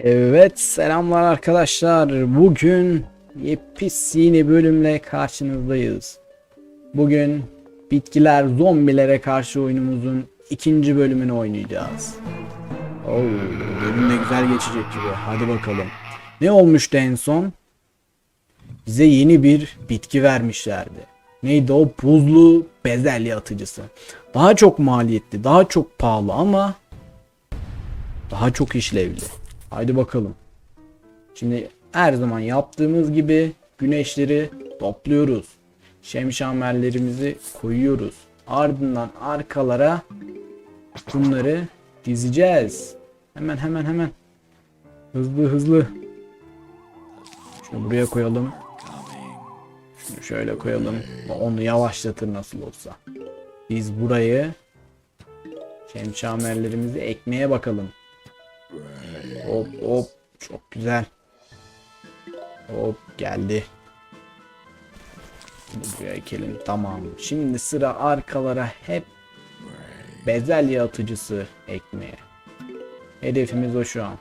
Evet selamlar arkadaşlar. Bugün yepyeni bölümle karşınızdayız. Bugün bitkiler zombilere karşı oyunumuzun ikinci bölümünü oynayacağız. Oo, bölüm de güzel geçecek gibi. Hadi bakalım. Ne olmuştu en son? Bize yeni bir bitki vermişlerdi. Neydi o? Buzlu bezelye atıcısı. Daha çok maliyetli, daha çok pahalı ama daha çok işlevli. Haydi bakalım. Şimdi her zaman yaptığımız gibi güneşleri topluyoruz. Şemşamerlerimizi koyuyoruz. Ardından arkalara bunları dizeceğiz. Hemen hemen hemen. Hızlı hızlı. Şunu buraya koyalım. Şunu şöyle koyalım. Onu yavaşlatır nasıl olsa. Biz burayı şemşamerlerimizi ekmeye bakalım. Hop hop çok güzel. Hop geldi. Buraya ekelim tamam. Şimdi sıra arkalara hep bezelye atıcısı ekmeye. Hedefimiz o şu an.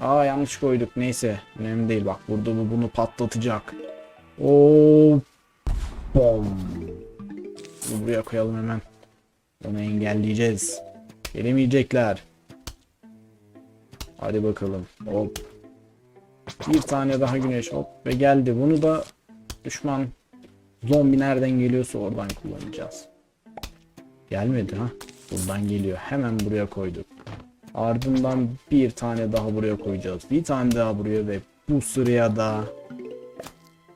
Aa yanlış koyduk neyse önemli değil bak burada bu bunu patlatacak. Oo bom. Bunu buraya koyalım hemen. Onu engelleyeceğiz. Gelemeyecekler. Hadi bakalım. Hop. Bir tane daha güneş hop ve geldi. Bunu da düşman zombi nereden geliyorsa oradan kullanacağız. Gelmedi ha. Buradan geliyor. Hemen buraya koyduk. Ardından bir tane daha buraya koyacağız. Bir tane daha buraya ve bu sıraya da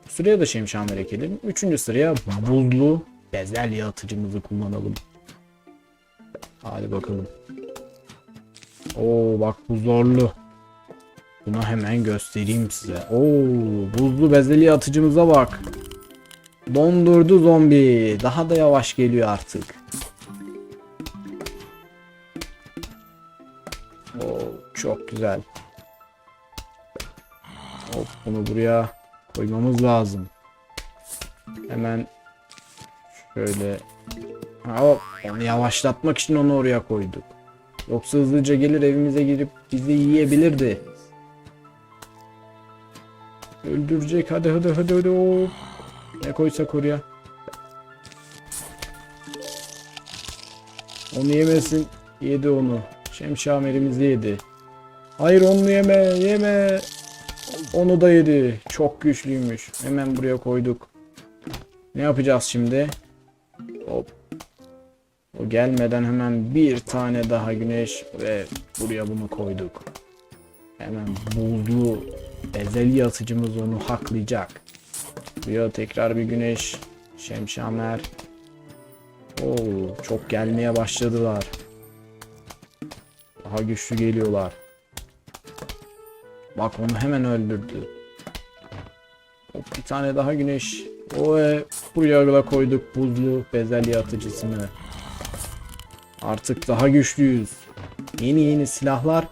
bu sıraya da şemşamer ekelim. Üçüncü sıraya buzlu bezelye atıcımızı kullanalım. Hadi bakalım. Oo bak bu zorlu. Bunu hemen göstereyim size. Oo buzlu bezelye atıcımıza bak. Dondurdu zombi. Daha da yavaş geliyor artık. Oo çok güzel. Hop bunu buraya koymamız lazım. Hemen şöyle Hop onu yavaşlatmak için onu oraya koyduk. Yoksa hızlıca gelir evimize girip bizi yiyebilirdi. Öldürecek hadi hadi hadi hadi o. Ne koysak oraya. Onu yemesin. Yedi onu. Şemşamerimiz yedi. Hayır onu yeme yeme. Onu da yedi. Çok güçlüymüş. Hemen buraya koyduk. Ne yapacağız şimdi? Hop. O gelmeden hemen bir tane daha güneş ve buraya bunu koyduk. Hemen buzlu bezelye atıcımız onu haklayacak. Buraya tekrar bir güneş. Şemşamer. Oo, çok gelmeye başladılar. Daha güçlü geliyorlar. Bak onu hemen öldürdü. Hop, bir tane daha güneş. O buraya da koyduk buzlu bezelye atıcısını. Artık daha güçlüyüz. Yeni yeni silahlar,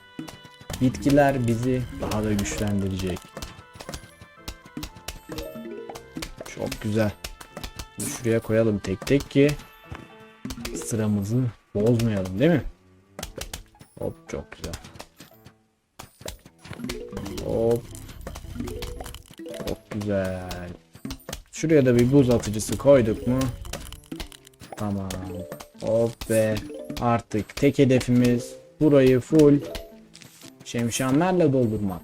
bitkiler bizi daha da güçlendirecek. Çok güzel. Şuraya koyalım tek tek ki sıramızı bozmayalım değil mi? Hop çok güzel. Hop. Çok güzel. Şuraya da bir buz atıcısı koyduk mu? Tamam. Hop ve artık tek hedefimiz burayı full şemşamerle doldurmak.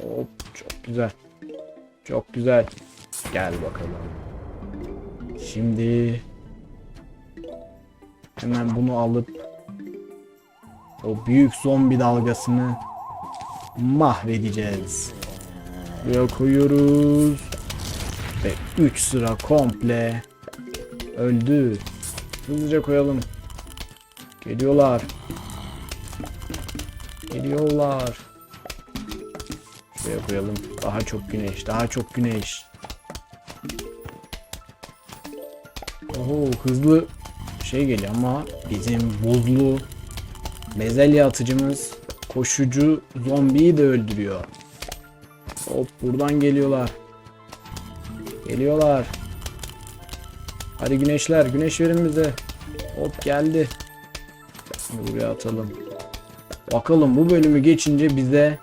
Hop çok güzel. Çok güzel. Gel bakalım. Şimdi hemen bunu alıp o büyük zombi dalgasını mahvedeceğiz. Buraya koyuyoruz. Ve 3 sıra komple öldü. Hızlıca koyalım. Geliyorlar. Geliyorlar. Şuraya koyalım. Daha çok güneş, daha çok güneş. Oho hızlı şey geliyor ama bizim buzlu bezelye atıcımız koşucu zombiyi de öldürüyor. Hop buradan geliyorlar. Geliyorlar. Hadi güneşler güneş verin bize. Hop geldi. Şimdi buraya atalım. Bakalım bu bölümü geçince bize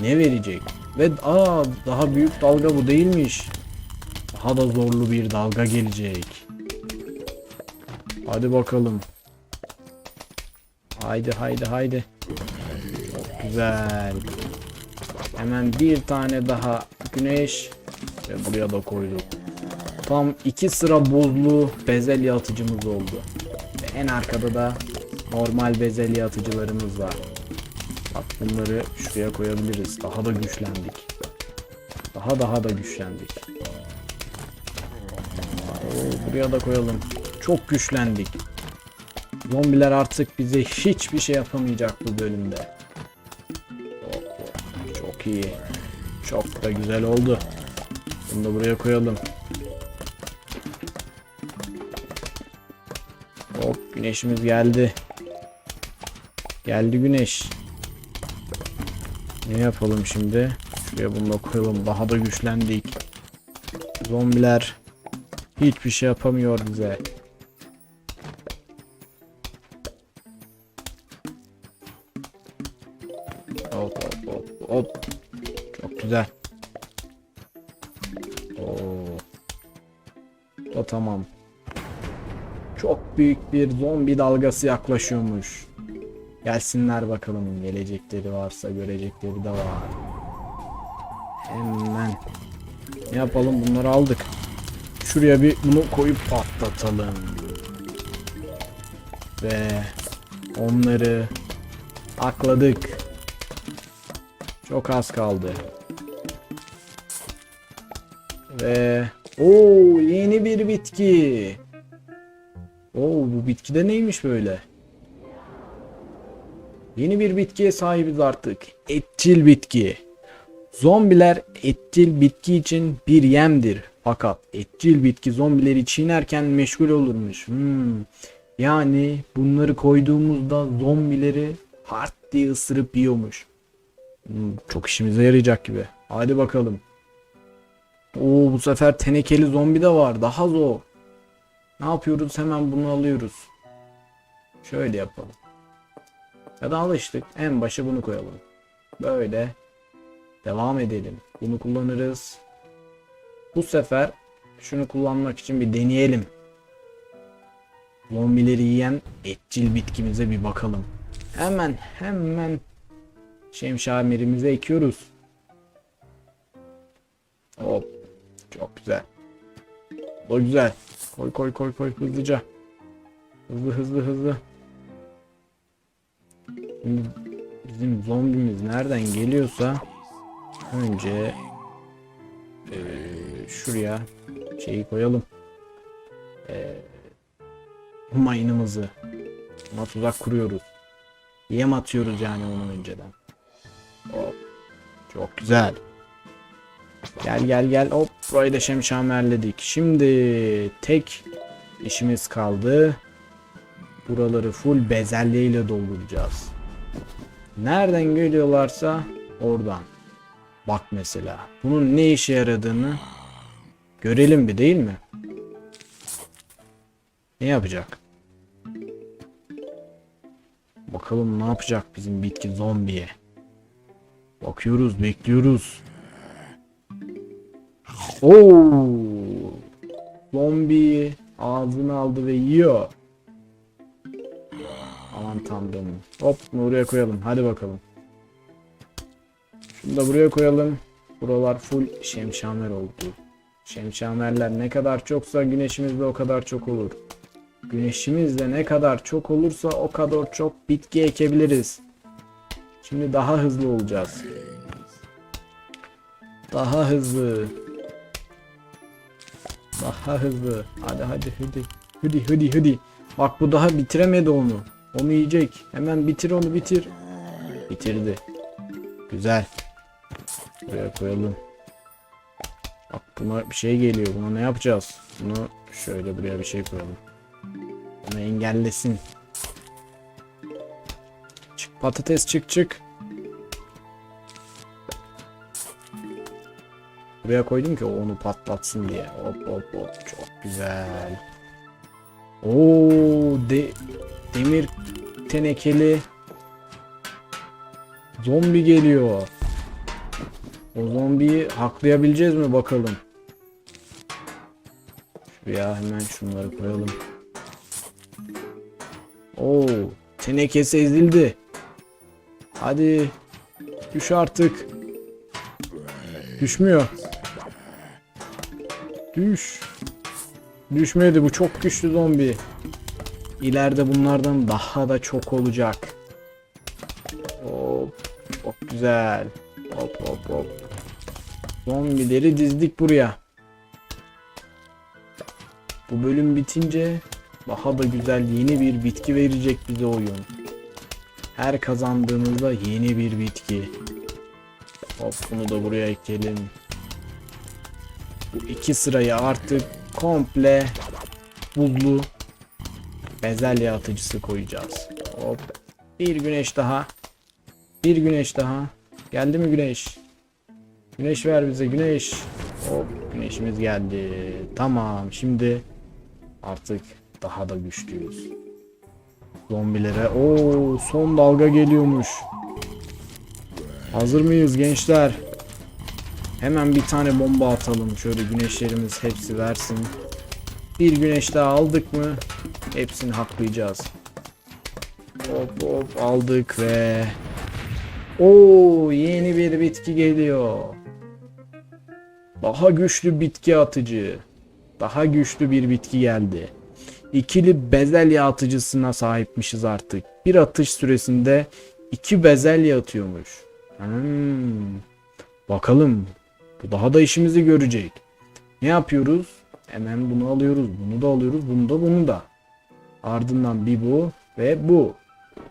ne verecek? Ve aa daha büyük dalga bu değilmiş. Daha da zorlu bir dalga gelecek. Hadi bakalım. Haydi haydi haydi. Çok güzel. Hemen bir tane daha güneş ve buraya da koyduk. Tam iki sıra buzlu bezelye atıcımız oldu. Ve en arkada da normal bezelye atıcılarımız var. Bak bunları şuraya koyabiliriz. Daha da güçlendik. Daha daha da güçlendik. Oo, buraya da koyalım. Çok güçlendik. Zombiler artık bize hiçbir şey yapamayacak bu bölümde. Hop. Çok iyi. Çok da güzel oldu. Bunu da buraya koyalım. Güneşimiz geldi. Geldi güneş. Ne yapalım şimdi? Şuraya bunu da koyalım. Daha da güçlendik. Zombiler hiçbir şey yapamıyor bize. Hop hop hop hop. Çok güzel. Oo. O tamam. Çok büyük bir zombi dalgası yaklaşıyormuş. Gelsinler bakalım. Gelecekleri varsa görecekleri de var. Hemen. Ne yapalım? Bunları aldık. Şuraya bir bunu koyup patlatalım. Ve onları akladık. Çok az kaldı. Ve o yeni bir bitki. Oo bu bitki de neymiş böyle? Yeni bir bitkiye sahibiz artık. Etçil bitki. Zombiler etçil bitki için bir yemdir. Fakat etçil bitki zombileri çiğnerken meşgul olurmuş. Hmm. Yani bunları koyduğumuzda zombileri hard diye ısırıp yiyormuş. Hmm, çok işimize yarayacak gibi. Hadi bakalım. Oo bu sefer tenekeli zombi de var. Daha zor. Ne yapıyoruz? Hemen bunu alıyoruz. Şöyle yapalım. Ya da alıştık. En başa bunu koyalım. Böyle. Devam edelim. Bunu kullanırız. Bu sefer şunu kullanmak için bir deneyelim. Zombileri yiyen etçil bitkimize bir bakalım. Hemen hemen şemşamerimize ekiyoruz. Hop. Çok güzel. O güzel. Koy koy koy koy hızlıca. Hızlı hızlı hızlı. Şimdi bizim zombimiz nereden geliyorsa önce eee, şuraya şeyi koyalım. Eee mayınımızı. Ona tuzak kuruyoruz. Yem atıyoruz yani onu önceden. Hop. Çok güzel. Gel gel gel. Hop burayı da şemşamerledik. Şimdi tek işimiz kaldı. Buraları full bezelye ile dolduracağız. Nereden geliyorlarsa oradan. Bak mesela. Bunun ne işe yaradığını görelim bir değil mi? Ne yapacak? Bakalım ne yapacak bizim bitki zombiye. Bakıyoruz, bekliyoruz. Oo! Zombi ağzını aldı ve yiyor. Aman tanrım. Hop buraya koyalım. Hadi bakalım. Şunu da buraya koyalım. Buralar full şemşamer oldu. Şemşamerler ne kadar çoksa güneşimiz de o kadar çok olur. Güneşimiz de ne kadar çok olursa o kadar çok bitki ekebiliriz. Şimdi daha hızlı olacağız. Daha hızlı. Daha hızlı. Hadi hadi hadi. Hadi hadi hadi. Bak bu daha bitiremedi onu. Onu yiyecek. Hemen bitir onu bitir. Bitirdi. Güzel. Buraya koyalım. Bak buna bir şey geliyor. Buna ne yapacağız? Bunu şöyle buraya bir şey koyalım. Bunu engellesin. Çık patates çık çık. Buraya koydum ki onu patlatsın diye. Hop hop hop çok güzel. Oo de demir tenekeli zombi geliyor. O zombiyi haklayabileceğiz mi bakalım. Şuraya hemen şunları koyalım. Oo, tenekesi ezildi. Hadi düş artık. Düşmüyor. Düş. Düşmedi bu çok güçlü zombi. İleride bunlardan daha da çok olacak. Hop, çok güzel. Hop hop hop. Zombileri dizdik buraya. Bu bölüm bitince daha da güzel yeni bir bitki verecek bize oyun. Her kazandığımızda yeni bir bitki. Hop bunu da buraya ekleyelim. Bu iki sırayı artık komple buzlu bezelye atıcısı koyacağız. Hop. Bir güneş daha. Bir güneş daha. Geldi mi güneş? Güneş ver bize güneş. Hop güneşimiz geldi. Tamam şimdi artık daha da güçlüyüz. Zombilere o son dalga geliyormuş. Hazır mıyız gençler? Hemen bir tane bomba atalım. Şöyle güneşlerimiz hepsi versin. Bir güneş daha aldık mı? Hepsini haklayacağız. Hop hop aldık ve Oo yeni bir bitki geliyor. Daha güçlü bitki atıcı. Daha güçlü bir bitki geldi. İkili bezelye atıcısına sahipmişiz artık. Bir atış süresinde iki bezelye atıyormuş. Hmm. Bakalım. Bu daha da işimizi görecek. Ne yapıyoruz? Hemen bunu alıyoruz. Bunu da alıyoruz. Bunu da bunu da. Ardından bir bu ve bu.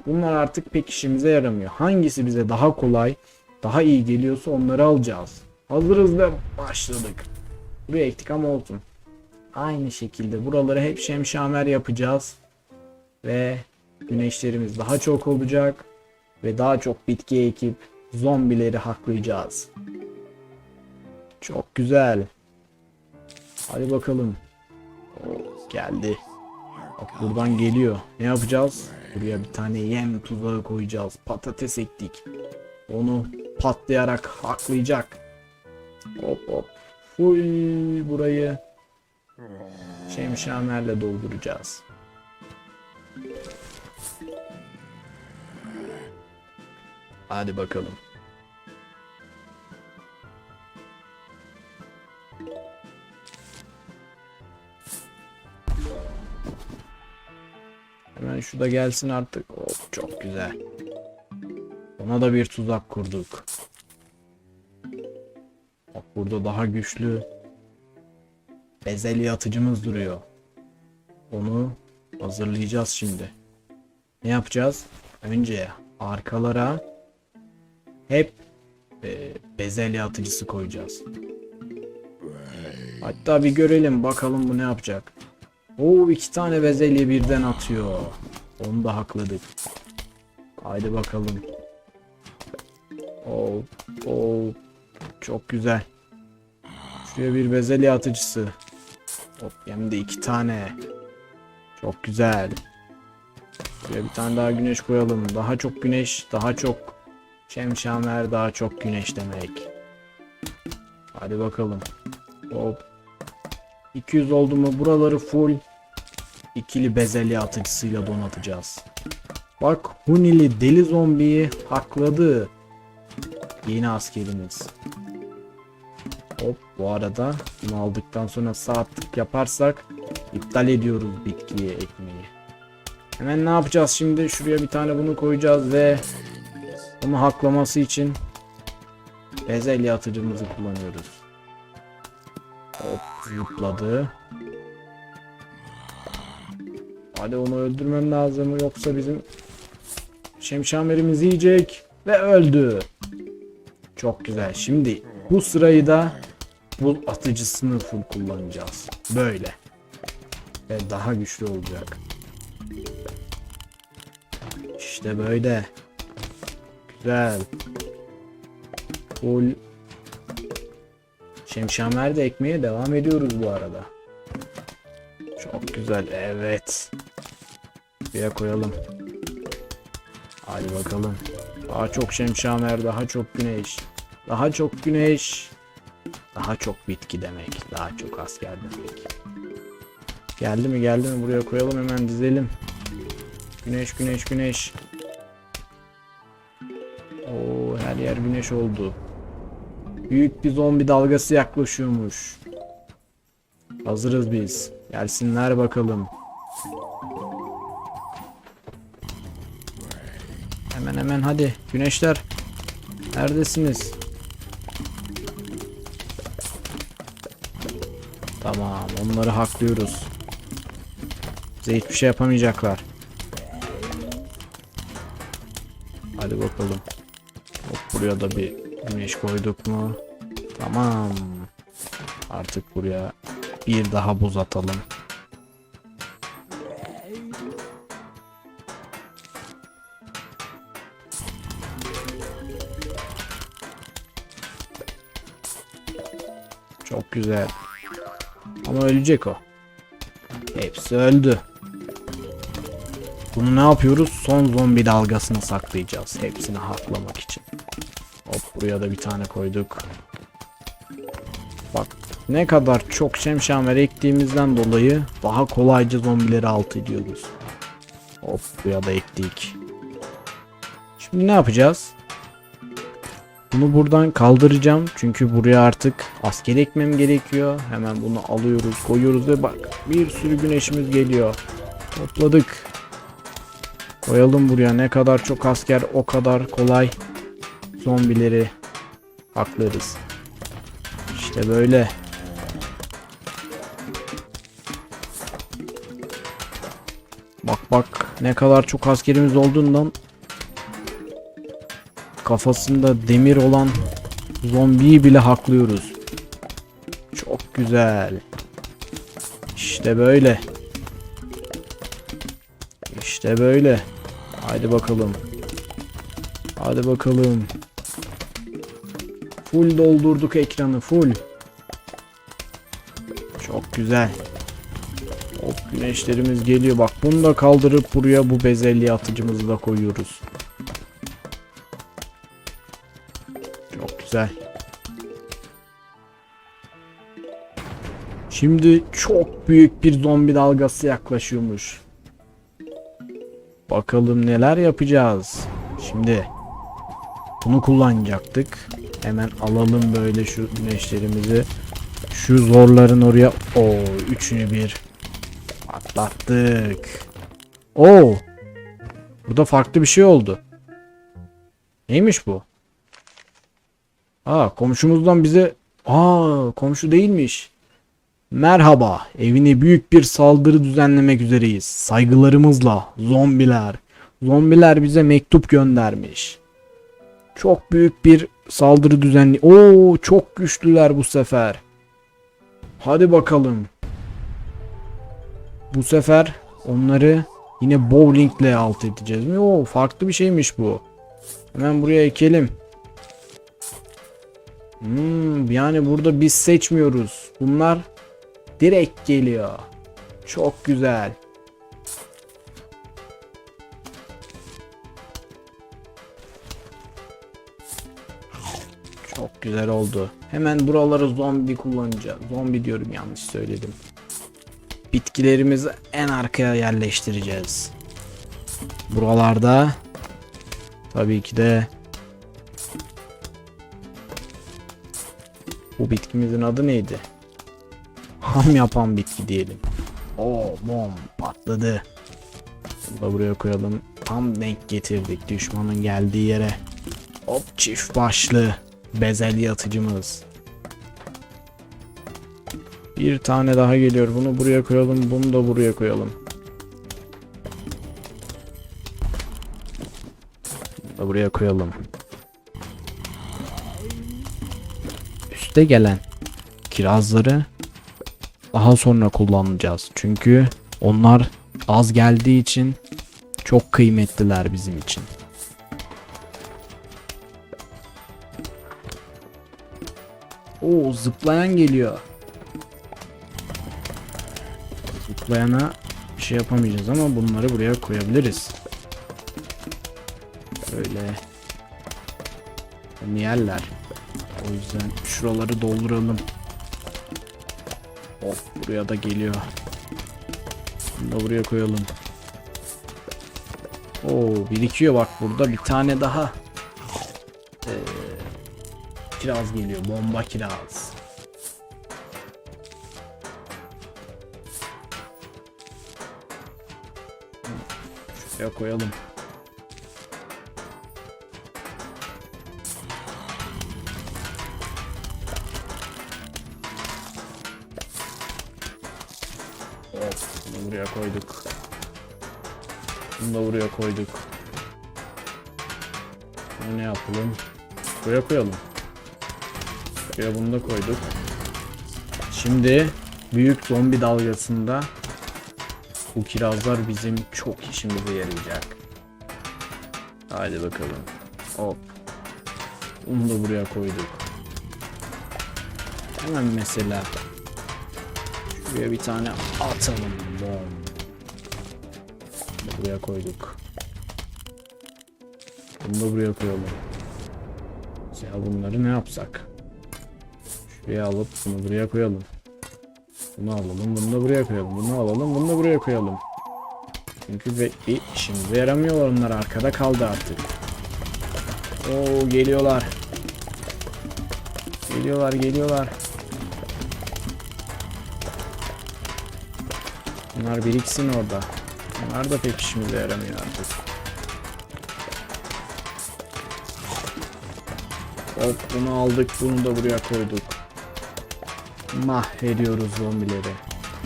Bunlar artık pek işimize yaramıyor. Hangisi bize daha kolay, daha iyi geliyorsa onları alacağız. Hazırız ve başladık. Buraya ektik ama olsun. Aynı şekilde buraları hep şemşamer yapacağız. Ve güneşlerimiz daha çok olacak. Ve daha çok bitki ekip zombileri haklayacağız. Çok güzel. Hadi bakalım. Geldi. Bak buradan geliyor. Ne yapacağız? Buraya bir tane yem tuzağı koyacağız. Patates ektik. Onu patlayarak haklayacak. Hop hop. Full burayı şemşamerle dolduracağız. Hadi bakalım. Şu da gelsin artık. Hop çok güzel. Ona da bir tuzak kurduk. Bak burada daha güçlü bezelye atıcımız duruyor. Onu hazırlayacağız şimdi. Ne yapacağız? Önce arkalara hep e, bezelye atıcısı koyacağız. Hatta bir görelim bakalım bu ne yapacak. Oo iki tane bezelye birden atıyor. Onu da hakladık. Haydi bakalım. Oo, oo, çok güzel. Şuraya bir bezelye atıcısı. Hop hem de iki tane. Çok güzel. Şuraya bir tane daha güneş koyalım. Daha çok güneş, daha çok şemşamer, daha çok güneş demek. Hadi bakalım. Hop. 200 oldu mu buraları full ikili bezelye atıcısıyla donatacağız. Bak Hunili deli zombiyi hakladı. Yeni askerimiz. Hop bu arada bunu aldıktan sonra sağ tık yaparsak iptal ediyoruz bitkiye ekmeği. Hemen ne yapacağız şimdi? Şuraya bir tane bunu koyacağız ve onu haklaması için bezelye atıcımızı kullanıyoruz. Hop zıpladı. Hadi onu öldürmem lazım yoksa bizim şemşamerimiz yiyecek ve öldü. Çok güzel. Şimdi bu sırayı da bu atıcısını full kullanacağız. Böyle. Ve daha güçlü olacak. İşte böyle. Güzel. Full Şemşamer de ekmeye devam ediyoruz bu arada. Çok güzel. Evet. Buraya koyalım. Hadi bakalım. Daha çok şemşamer, daha çok güneş. Daha çok güneş. Daha çok bitki demek. Daha çok asker demek. Geldi mi geldi mi buraya koyalım hemen dizelim. Güneş güneş güneş. Oo her yer güneş oldu. Büyük bir zombi dalgası yaklaşıyormuş. Hazırız biz. Gelsinler bakalım. Hemen hadi güneşler. Neredesiniz? Tamam onları haklıyoruz. Bize hiçbir şey yapamayacaklar. Hadi bakalım. Hop buraya da bir güneş koyduk mu? Tamam. Artık buraya bir daha buz atalım. Çok güzel. Ama ölecek o. Hepsi öldü. Bunu ne yapıyoruz? Son zombi dalgasını saklayacağız. Hepsini haklamak için. Hop buraya da bir tane koyduk. Bak ne kadar çok şemşamer ektiğimizden dolayı daha kolayca zombileri alt ediyoruz. Hop buraya da ektik. Şimdi ne yapacağız? Bunu buradan kaldıracağım. Çünkü buraya artık asker ekmem gerekiyor. Hemen bunu alıyoruz, koyuyoruz ve bak bir sürü güneşimiz geliyor. Topladık. Koyalım buraya. Ne kadar çok asker o kadar kolay zombileri haklarız. İşte böyle. Bak bak ne kadar çok askerimiz olduğundan kafasında demir olan zombiyi bile haklıyoruz. Çok güzel. İşte böyle. İşte böyle. Haydi bakalım. Hadi bakalım. Full doldurduk ekranı full. Çok güzel. Hop güneşlerimiz geliyor. Bak bunu da kaldırıp buraya bu bezelye atıcımızı da koyuyoruz. Güzel. Şimdi çok büyük bir zombi dalgası yaklaşıyormuş. Bakalım neler yapacağız. Şimdi bunu kullanacaktık. Hemen alalım böyle şu güneşlerimizi. Şu zorların oraya. O üçünü bir patlattık. Oo. Burada farklı bir şey oldu. Neymiş bu? Aa komşumuzdan bize Aa komşu değilmiş. Merhaba, evine büyük bir saldırı düzenlemek üzereyiz. Saygılarımızla zombiler. Zombiler bize mektup göndermiş. Çok büyük bir saldırı düzenli. Oo çok güçlüler bu sefer. Hadi bakalım. Bu sefer onları yine bowlingle alt edeceğiz mi? Oo farklı bir şeymiş bu. Hemen buraya ekelim. Hmm, yani burada biz seçmiyoruz. Bunlar direkt geliyor. Çok güzel. Çok güzel oldu. Hemen buraları zombi kullanacağız. Zombi diyorum yanlış söyledim. Bitkilerimizi en arkaya yerleştireceğiz. Buralarda tabii ki de bu bitkimizin adı neydi? Ham yapan bitki diyelim. Oo bom patladı. Bunu da buraya koyalım. Tam denk getirdik düşmanın geldiği yere. Hop çift başlı bezelye atıcımız. Bir tane daha geliyor. Bunu buraya koyalım. Bunu da buraya koyalım. Bunu da buraya koyalım. Üste gelen kirazları daha sonra kullanacağız. Çünkü onlar az geldiği için çok kıymetliler bizim için. Oo zıplayan geliyor. Zıplayana bir şey yapamayacağız ama bunları buraya koyabiliriz. Böyle yerler. O yüzden şuraları dolduralım. Of buraya da geliyor. Bunu da buraya koyalım. Oo birikiyor bak burada bir tane daha. Ee, kiraz geliyor. Bomba kiraz. Şuraya koyalım. Of, bunu buraya koyduk. Bunu da buraya koyduk. Bunu ne yapalım? Buraya koyalım. Buraya bunu da koyduk. Şimdi büyük zombi dalgasında bu kirazlar bizim çok işimize yarayacak. Hadi bakalım. Hop. Bunu da buraya koyduk. Hemen mesela Şuraya bir tane atalım. Bom. Buraya koyduk. Bunu da buraya koyalım. Ya bunları ne yapsak? Şuraya alıp bunu buraya koyalım. Bunu alalım, bunu da buraya koyalım. Bunu alalım, bunu da buraya koyalım. Çünkü ve işimize yaramıyorlar onlar arkada kaldı artık. Oo geliyorlar. Geliyorlar, geliyorlar. Bunlar biriksin orada. Bunlar da pek işimize yaramıyor artık. Hop bunu aldık, bunu da buraya koyduk. Mahvediyoruz zombileri.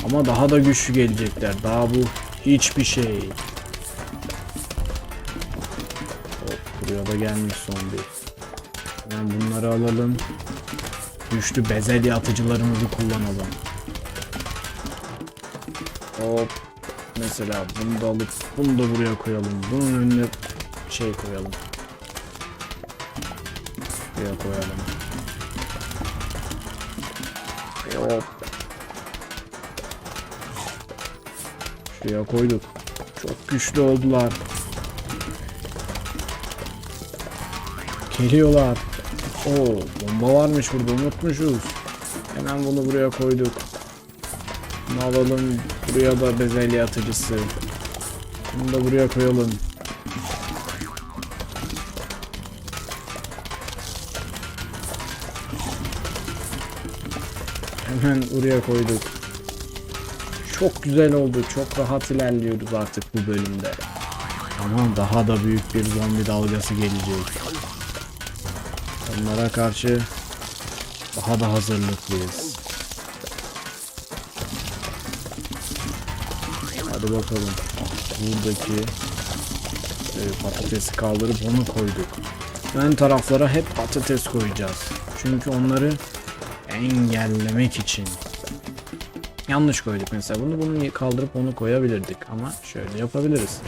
Ama daha da güçlü gelecekler. Daha bu hiçbir şey. Hop buraya da gelmiş zombi. Hemen bunları alalım. Güçlü bezelye atıcılarımızı kullanalım. Hop. Mesela bunu da alıp bunu da buraya koyalım. Bunun önüne şey koyalım. Buraya koyalım. Hop. Şuraya koyduk. Çok güçlü oldular. Geliyorlar. Oo, bomba varmış burada unutmuşuz. Hemen bunu buraya koyduk. Bunu alalım. Buraya da bezelye atıcısı. Bunu da buraya koyalım. Hemen buraya koyduk. Çok güzel oldu. Çok rahat ilerliyoruz artık bu bölümde. Ama daha da büyük bir zombi dalgası gelecek. Onlara karşı daha da hazırlıklıyız. Hadi bakalım. Buradaki e, patatesi kaldırıp onu koyduk. Ön taraflara hep patates koyacağız. Çünkü onları engellemek için. Yanlış koyduk mesela. Bunu bunu kaldırıp onu koyabilirdik ama şöyle yapabiliriz.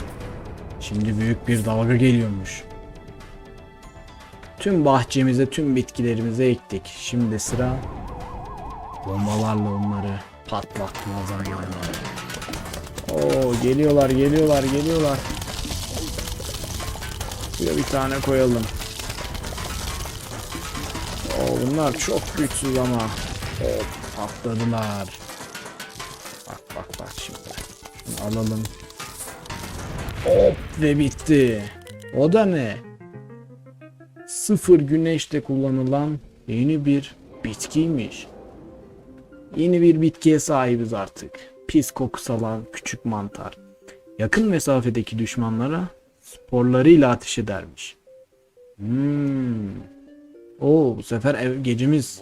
Şimdi büyük bir dalga geliyormuş. Tüm bahçemize, tüm bitkilerimize ektik. Şimdi sıra bombalarla onları patlatma zamanı. Oo geliyorlar, geliyorlar, geliyorlar. Buraya bir tane koyalım. Oo bunlar çok güçsüz ama. Hop patladılar. Bak bak bak şimdi. Şunu alalım. Hop ve bitti. O da ne? Sıfır güneşte kullanılan yeni bir bitkiymiş. Yeni bir bitkiye sahibiz artık. Pis koku salan küçük mantar. Yakın mesafedeki düşmanlara sporlarıyla ateş edermiş. Hmm. Oo bu sefer ev, gecemiz.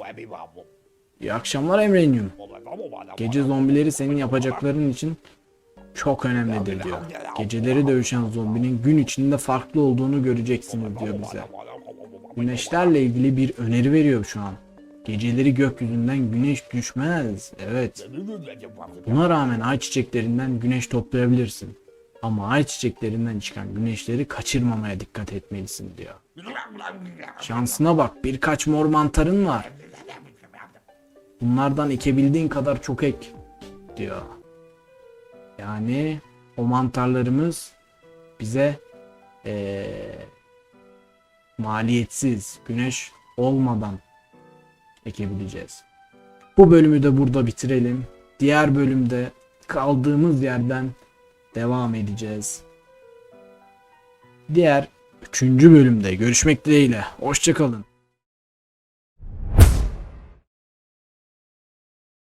İyi akşamlar Emrenyum. Gece zombileri senin yapacakların için çok önemlidir diyor. Geceleri dövüşen zombinin gün içinde farklı olduğunu göreceksiniz diyor bize. Güneşlerle ilgili bir öneri veriyor şu an. Geceleri gökyüzünden güneş düşmez. Evet. Buna rağmen ay çiçeklerinden güneş toplayabilirsin. Ama ay çiçeklerinden çıkan güneşleri kaçırmamaya dikkat etmelisin diyor. Şansına bak birkaç mor mantarın var. Bunlardan ekebildiğin kadar çok ek diyor. Yani o mantarlarımız bize eee, maliyetsiz, güneş olmadan ekebileceğiz. Bu bölümü de burada bitirelim. Diğer bölümde kaldığımız yerden devam edeceğiz. Diğer üçüncü bölümde görüşmek dileğiyle. Hoşçakalın.